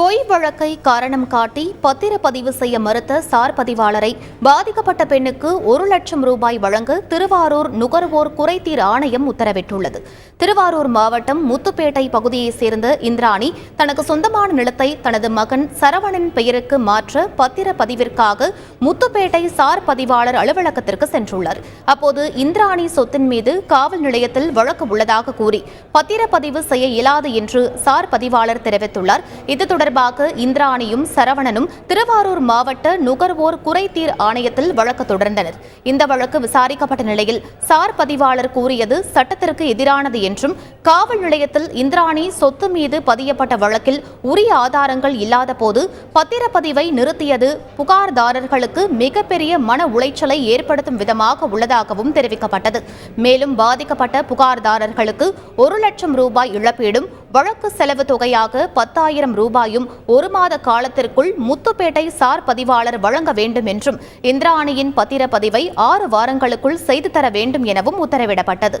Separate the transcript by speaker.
Speaker 1: பொய் வழக்கை காரணம் காட்டி பத்திரப்பதிவு செய்ய மறுத்த சார் பதிவாளரை பாதிக்கப்பட்ட பெண்ணுக்கு ஒரு லட்சம் ரூபாய் வழங்க திருவாரூர் நுகர்வோர் குறைதீர் ஆணையம் உத்தரவிட்டுள்ளது. திருவாரூர் மாவட்டம் முத்துப்பேட்டை பகுதியைச் சேர்ந்த இந்திராணி தனக்கு சொந்தமான நிலத்தை தனது மகன் சரவணன் பெயருக்கு மாற்ற பத்திரப்பதிவிற்காக முத்துப்பேட்டை சார் பதிவாளர் அலுவலகத்திற்கு சென்றுள்ளார். அப்போது இந்திராணி சொத்தின் மீது காவல் நிலையத்தில் வழக்கு உள்ளதாக கூறி பத்திரப்பதிவு செய்ய இயலாது என்று சார் பதிவாளர் தெரிவித்துள்ளார். இது தொடர்பாக இந்திராணியும் சரவணனும் திருவாரூர் மாவட்ட நுகர்வோர் குறைதீர் ஆணையத்தில் வழக்கு தொடர்ந்தனர். இந்த வழக்கு விசாரிக்கப்பட்ட நிலையில் சார் பதிவாளர் கூறியது சட்டத்திற்கு எதிரானது என்றும் காவல் நிலையத்தில் இந்திராணி சொத்து மீது பதியப்பட்ட வழக்கில் உரிய ஆதாரங்கள் இல்லாத போது பத்திரப்பதிவை நிறுத்தியது புகார்தாரர்களுக்கு மிகப்பெரிய மன உளைச்சலை ஏற்படுத்தும் விதமாக உள்ளதாகவும் தெரிவிக்கப்பட்டது. மேலும் பாதிக்கப்பட்ட புகார்தாரர்களுக்கு ஒரு லட்சம் ரூபாய் இழப்பீடும் வழக்கு செலவு தொகையாக பத்தாயிரம் ரூபாயும் ஒரு மாத காலத்திற்குள் முத்துப்பேட்டை சார் பதிவாளர் வழங்க வேண்டும் என்றும் இந்திராணியின் பத்திரப்பதிவை ஆறு வாரங்களுக்குள் செய்து தர வேண்டும் எனவும் உத்தரவிடப்பட்டது.